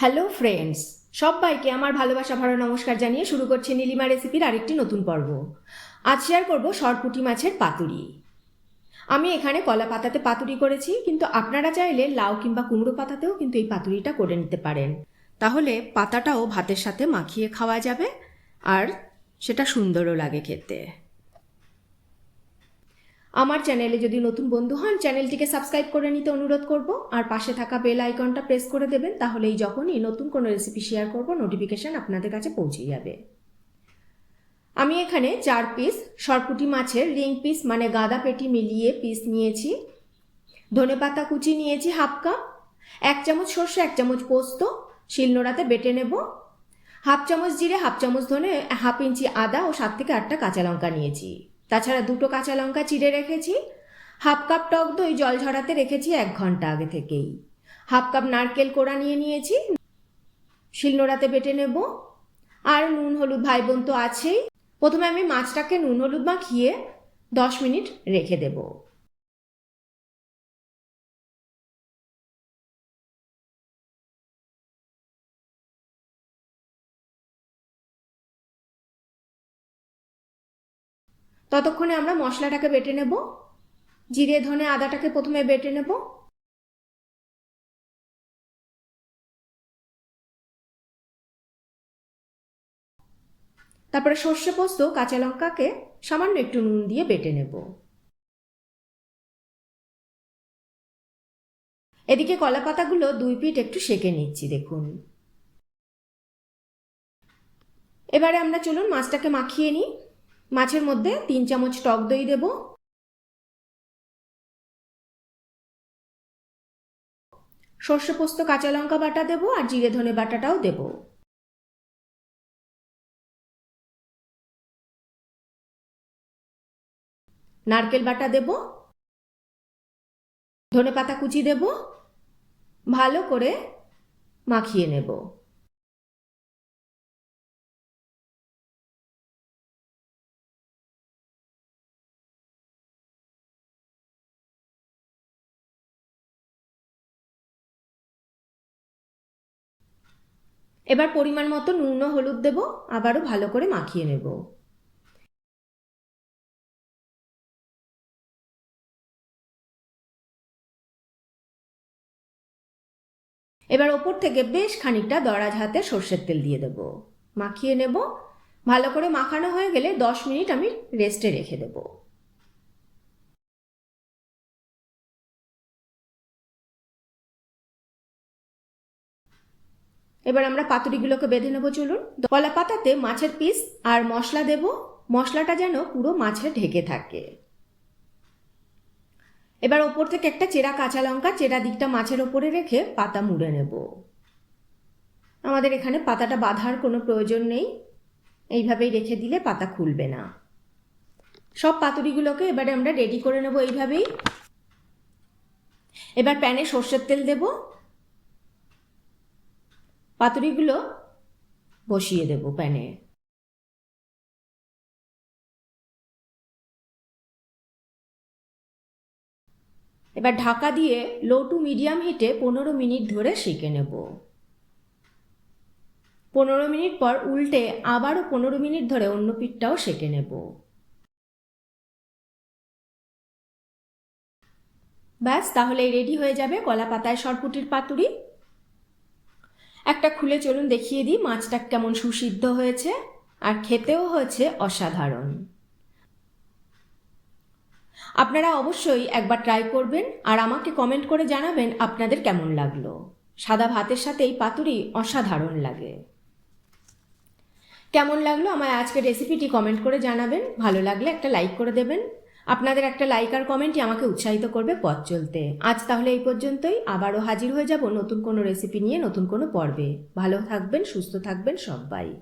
Hello friends সবাইকে আমার ভালোবাসা ভরা নমস্কার জানিয়ে শুরু করছে নীলিমা রেসিপির আরেকটি নতুন পর্ব। আজ শেয়ার করব সরপুটি মাছের পাতুরি। আমি এখানে কলা পাতাতে পাতুরি করেছি, কিন্তু আপনারা চাইলে লাউ কিংবা কুমড়ো পাতাতেও কিন্তু এই পাতুরিটা করে নিতে পারেন। তাহলে পাতাটাও ভাতের সাথে মাখিয়ে খাওয়া যাবে, আর সেটা সুন্দরও লাগে খেতে। আমার চ্যানেলে যদি নতুন বন্ধু হন চ্যানেলটিকে সাবস্ক্রাইব করে নিতে অনুরোধ করব। আর পাশে থাকা বেল আইকনটা প্রেস করে দেবেন তাহলেই যখনই নতুন কোনো রেসিপি শেয়ার করব নোটিফিকেশান আপনাদের কাছে পৌঁছে যাবে। আমি এখানে চার পিস সরপুটি মাছের রিং পিস মানে গাদা পেটি মিলিয়ে পিস নিয়েছি। ধনেপাতা কুচি নিয়েছি হাফ কাপ এক চামচ সর্ষে, এক চামচ পোস্ত, শিলনোড়াতে বেটে নেব। হাফ চামচ জিরে হাফ চামচ ধনে হাফ ইঞ্চি আদা ও সাত থেকে আটটা কাঁচা লঙ্কা নিয়েছি। তাছাড়া দুটো কাঁচা লঙ্কা চিড়ে রেখেছি, হাফ কাপ টক দই জল ঝরাতে রেখেছি এক ঘণ্টা আগে থেকেই। হাফ কাপ নারকেল কোড়া নিয়ে নিয়েছি, শিলনোড়াতে বেটে নেব, আর নুন হলুদ ভাই বোন তো আছেই। প্রথমে আমি মাছটাকে নুন হলুদ মাখিয়ে দশ মিনিট রেখে দেব। ততক্ষণে আমরা মশলাটাকে বেটে নেব। জিরে, ধনে, আদাটাকে প্রথমে বেটে নেব। তারপরে সর্ষে পোস্ত, কাঁচা লঙ্কাকে সামান্য একটু নুন দিয়ে বেটে নেব। এদিকে কলা পাতাগুলো দুই পিঠ একটু সেকে নিচ্ছি, দেখুন। এবারে আমরা চলুন মাছটাকে মাখিয়ে নিই। মাছের মধ্যে তিন চামচ টক দই দেব। সর্ষে পোস্ত, কাঁচা লঙ্কা বাটা দেবো আর জিরে ধনে বাটাটাও দেব। নারকেল বাটা দেব। ধনে পাতা কুচি দেব। ভালো করে মাখিয়ে নেব। এবার পরিমাণ মতো নুন হলুদ দেব, আবারও ভালো করে মাখিয়ে নেব। এবার ওপর থেকে বেশ খানিকটা দরাজ হাতে সর্ষের তেল দিয়ে দেব। মাখিয়ে নেব। ভালো করে মাখানো হয়ে গেলে দশ মিনিট আমি রেস্টে রেখে দেবো। এবার আমরা পাতুরিগুলোকে বেঁধে নেব, চলুন। কলা পাতাতে মাছের পিস আর মশলা দেব। মশলাটা যেন পুরো মাছে ঢেকে থাকে। এবার ওপর থেকে একটা চেরা কাঁচা লঙ্কা, চেরা দিকটা মাছের ওপরে রেখে পাতা মুড়ে নেব। আমাদের এখানে পাতাটা বাঁধার কোনো প্রয়োজন নেই। এইভাবেই রেখে দিলে পাতা খুলবে না। সব পাতুরিগুলোকে এবারে আমরা রেডি করে নেব এইভাবেই। এবার প্যানে সর্ষের তেল দেবো। পাতুরিগুলো বসিয়ে দেব প্যানে। এবার ঢাকা দিয়ে লো টু মিডিয়াম হিটে পনেরো মিনিট ধরে সেঁকে নেব। পনেরো মিনিট পর উল্টে আবারও পনেরো মিনিট ধরে অন্য পিঠটাও সেঁকে নেব। ব্যাস তাহলে রেডি হয়ে যাবে কলা পাতায় সরপুটির পাতুরি। একটা খুলে চলুন দেখিয়ে দিই মাছটা কেমন সুসিদ্ধ হয়েছে আর খেতেও হয়েছে অসাধারণ। আপনারা অবশ্যই একবার ট্রাই করবেন আর আমাকে কমেন্ট করে জানাবেন আপনাদের কেমন লাগল। সাদা ভাতের সাথে এই পাতুরি অসাধারণ লাগে। কেমন লাগল আমার আজকের রেসিপিটি কমেন্ট করে জানাবেন। ভালো লাগলে একটা লাইক করে দেবেন। আপনাদের একটা লাইক আর কমেন্টই আমাকে উৎসাহিত করবে পথ চলতে। আজ তাহলে এই পর্যন্তই। আবারও হাজির হয়ে যাব নতুন কোনো রেসিপি নিয়ে নতুন কোনো পর্বে। ভালো থাকবেন, সুস্থ থাকবেন সবাই।